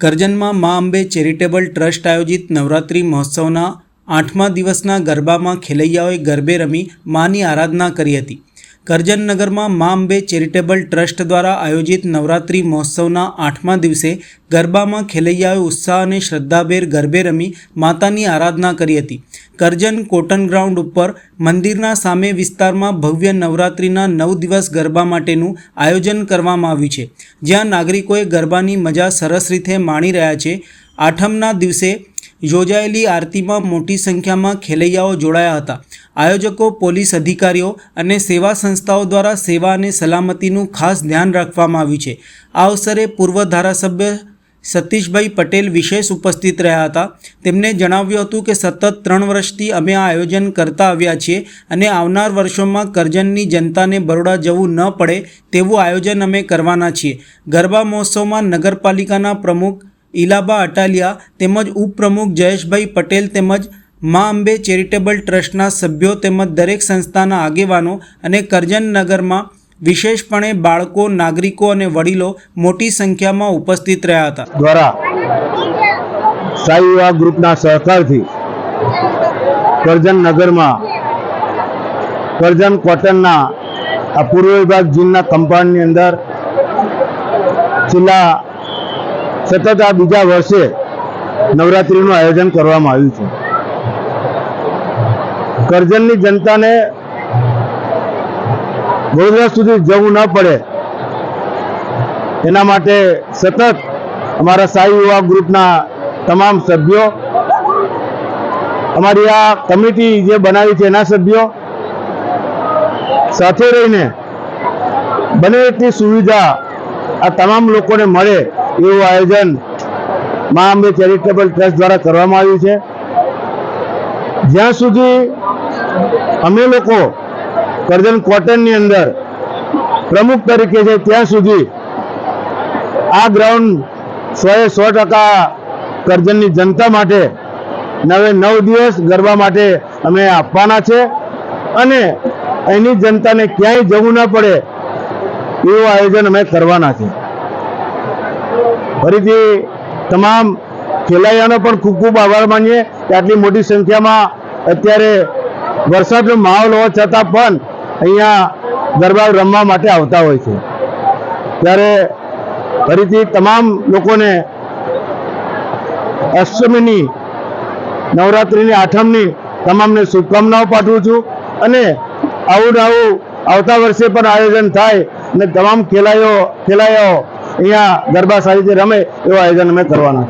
કરજણમાં મા Ambe charitable trust આયોજિત નવરાત્રિ મહોત્સવના આઠમા દિવસના ગરબામાં ખેલૈયાઓએ ગરબે રમી માની આરાધના કરી હતી. કરજણ નગરમાં મા અંબે ચેરિટેબલ ટ્રસ્ટ દ્વારા આયોજિત નવરાત્રિ મહોત્સવના આઠમા દિવસે ગરબામાં ખેલૈયાઓએ ઉત્સાહ અને શ્રદ્ધાભેર ગરબે રમી માતાની આરાધના કરી હતી. કરજન કોટન ગ્રાઉન્ડ ઉપર મંદિરના સામે વિસ્તારમાં ભવ્ય નવરાત્રિના નવ દિવસ ગરબા માટેનું આયોજન કરવામાં આવ્યું છે. જ્યાં નાગરિકોએ ગરબાની મજા સરસ રીતે માણી રહ્યા છે. આઠમના દિવસે યોજાયેલી આરતીમાં મોટી સંખ્યામાં ખેલૈયાઓ જોડાયા હતા. આયોજકો, પોલીસ અધિકારીઓ અને સેવા સંસ્થાઓ દ્વારા સેવા અને સલામતીનું ખાસ ધ્યાન રાખવામાં આવ્યું છે. આ અવસરે પૂર્વ ધારાસભ્ય સતીશભાઈ પટેલ વિશેષ ઉપસ્થિત રહ્યા હતા. તેમણે જણાવ્યું હતું કે, સતત ત્રણ વર્ષથી અમે આ આયોજન કરતા આવ્યા છીએ અને આવનાર વર્ષોમાં કરજણની જનતાને બરોડા જવું ન પડે તેવું આયોજન અમે કરવાના છીએ. ગરબા મહોત્સવમાં નગરપાલિકાના પ્રમુખ ઇલાબા અટાલિયા તેમજ ઉપપ્રમુખ જયેશભાઈ પટેલ તેમજ મા અંબે ચેરિટેબલ ટ્રસ્ટના સભ્યો તેમજ દરેક સંસ્થાના આગેવાનો અને કરજણ નગરમાં વિશેષપણે બાળકો, નાગરિકો અને વડીલો મોટી સંખ્યામાં ઉપસ્થિત રહ્યા હતા. દ્વારા સાઈ ગ્રુપના સહકારથી કરજણ નગરમાં, કરજણ કોટનના આ પૂર્વ વિભાગ જીનના કમ્પાઉન્ડની અંદર છેલ્લા સતત આ બીજા વર્ષે નવરાત્રિનું આયોજન કરવામાં આવ્યું છે. કરજણની જનતાને વડોદરા સુધી જવું ન પડે એના માટે સતત અમારા સાઈ યુવા ગ્રુપના તમામ સભ્યો, અમારી આ કમિટી જે બનાવી છે એના સભ્યો, સાથે રહીને બને એટલી સુવિધા આ તમામ લોકોને મળે એવું આયોજન મા અંબે ચેરિટેબલ ટ્રસ્ટ દ્વારા કરવામાં આવ્યું છે. જ્યાં સુધી અમે લોકો કરજણ કોટનની અંદર પ્રમુખ તરીકે છે, ત્યાં સુધી આ ગ્રાઉન્ડ સો એ સો ટકા કરજણની જનતા માટે નવે નવ દિવસ ગરબા માટે અમે આપવાના છે અને અહીંની જનતાને ક્યાંય જવું ના પડે એવું આયોજન અમે કરવાના છે. ફરીથી તમામ ખેલૈયાનો પણ ખૂબ ખૂબ આભાર માનીએ કે આટલી મોટી સંખ્યામાં અત્યારે વરસાદનો માહોલ હોવા છતાં પણ અહીંયા ગરબા રમવા માટે આવતા હોય છે. ત્યારે ફરીથી તમામ લોકોને અષ્ટમીની નવરાત્રિની આઠમની તમામને શુભકામનાઓ પાઠવું છું અને આવું આવું આવતા વર્ષે પણ આયોજન થાય અને તમામ ખેલાયો ખેલાઈઓ અહીંયા ગરબા સારી રીતે રમે એવું આયોજન અમે કરવાના